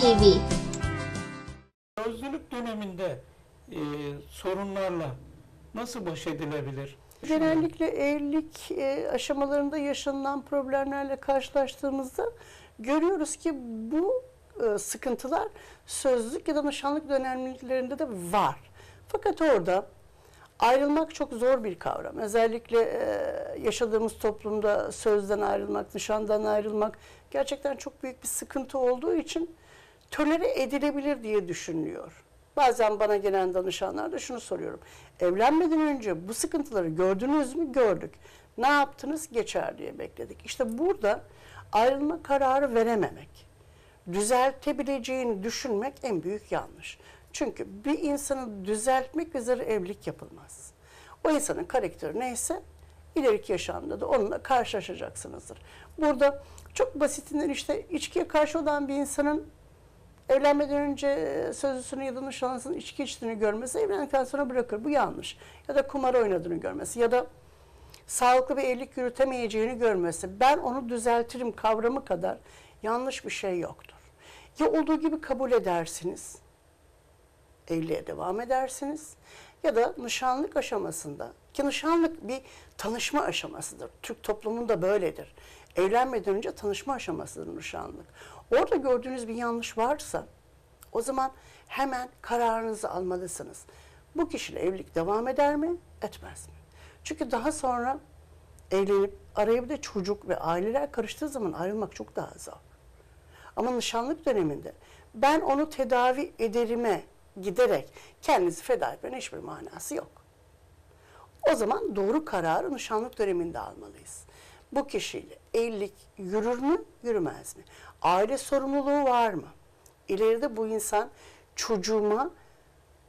TV Özlülük döneminde e, sorunlarla nasıl baş edilebilir? Genellikle evlilik e, aşamalarında yaşanılan problemlerle karşılaştığımızda görüyoruz ki bu e, sıkıntılar sözlük ya da nişanlık dönemlerinde de var. Fakat orada ayrılmak çok zor bir kavram. Özellikle e, yaşadığımız toplumda sözden ayrılmak, nişandan ayrılmak gerçekten çok büyük bir sıkıntı olduğu için tolere edilebilir diye düşünülüyor. Bazen bana gelen danışanlar da şunu soruyorum. Evlenmeden önce bu sıkıntıları gördünüz mü? Gördük. Ne yaptınız? Geçer diye bekledik. İşte burada ayrılma kararı verememek, düzeltebileceğini düşünmek en büyük yanlış. Çünkü bir insanı düzeltmek üzere evlilik yapılmaz. O insanın karakteri neyse ileriki yaşamda da onunla karşılaşacaksınızdır. Burada çok basitinden işte içkiye karşı olan bir insanın evlenmeden önce sözlüsünü ya da nişanlısının içki içtiğini görmesi evlendikten sonra bırakır. Bu yanlış. Ya da kumar oynadığını görmesi ya da sağlıklı bir evlilik yürütemeyeceğini görmesi. Ben onu düzeltirim kavramı kadar yanlış bir şey yoktur. Ya olduğu gibi kabul edersiniz, evliliğe devam edersiniz ya da nişanlık aşamasında ki nişanlık bir tanışma aşamasıdır. Türk toplumunda böyledir. Evlenmeden önce tanışma aşamasıdır nişanlık. Orada gördüğünüz bir yanlış varsa o zaman hemen kararınızı almalısınız. Bu kişiyle evlilik devam eder mi, etmez mi? Çünkü daha sonra evlenip araya bir de çocuk ve aileler karıştığı zaman ayrılmak çok daha zor. Ama nişanlık döneminde ben onu tedavi ederime giderek kendinizi feda etmenin hiçbir manası yok. O zaman doğru kararı nişanlık döneminde almalıyız. Bu kişiyle evlilik yürür mü, yürümez mi? Aile sorumluluğu var mı? İleride bu insan çocuğuma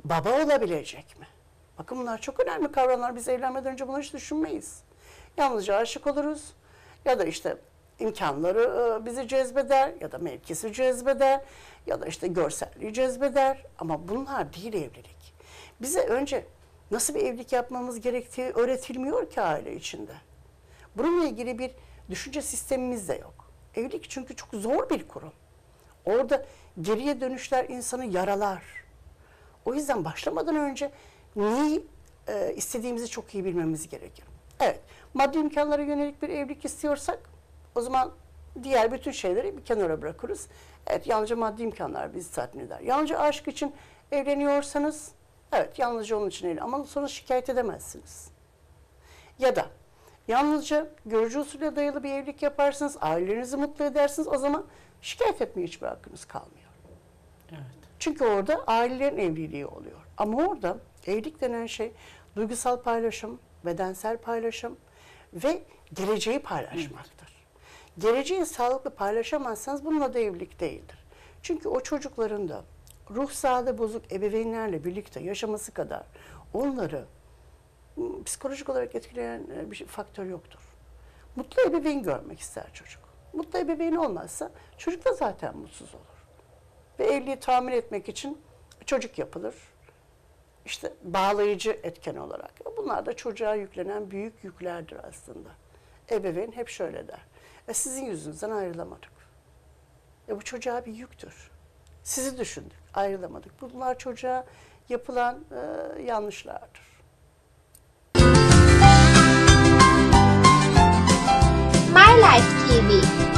baba olabilecek mi? Bakın bunlar çok önemli kavramlar. Biz evlenmeden önce bunları hiç düşünmeyiz. Yalnızca aşık oluruz ya da işte imkanları e, bizi cezbeder ya da mevkisi cezbeder ya da işte görselliği cezbeder ama bunlar değil evlilik. Bize önce nasıl bir evlilik yapmamız gerektiği öğretilmiyor ki aile içinde. Bununla ilgili bir düşünce sistemimiz de yok. Evlilik çünkü çok zor bir kurum. Orada geriye dönüşler insanı yaralar. O yüzden başlamadan önce neyi e, istediğimizi çok iyi bilmemiz gerekir. Evet, maddi imkanlara yönelik bir evlilik istiyorsak o zaman diğer bütün şeyleri bir kenara bırakırız. Evet, yalnızca maddi imkanlar bizi tatmin eder. Yalnızca aşk için evleniyorsanız, evet yalnızca onun için evlen ama sonra şikayet edemezsiniz. Ya da yalnızca görücü usulüne dayalı bir evlilik yaparsınız, ailelerinizi mutlu edersiniz. O zaman şikayet etmeye hiçbir hakkınız kalmıyor. Evet. Çünkü orada ailelerin evliliği oluyor. Ama orada evlilik denen şey duygusal paylaşım, bedensel paylaşım ve geleceği paylaşmaktır. Geleceği sağlıklı paylaşamazsanız bunun adı evlilik değildir. Çünkü o çocukların da ruh sağlığı bozuk ebeveynlerle birlikte yaşaması kadar onları psikolojik olarak etkileyen e, bir şey- faktör yoktur. Mutlu ebeveyn görmek ister çocuk. Mutlu ebeveyn olmazsa çocuk da zaten mutsuz olur. Ve evliliği tamir etmek için çocuk yapılır. İşte bağlayıcı etken olarak. Bunlar da çocuğa yüklenen büyük yüklerdir aslında. Ebeveyn hep şöyle der. E sizin yüzünüzden ayrılamadık. E bu çocuğa bir yüktür. Sizi düşündük, ayrılamadık. Bunlar çocuğa yapılan e, yanlışlardır. TV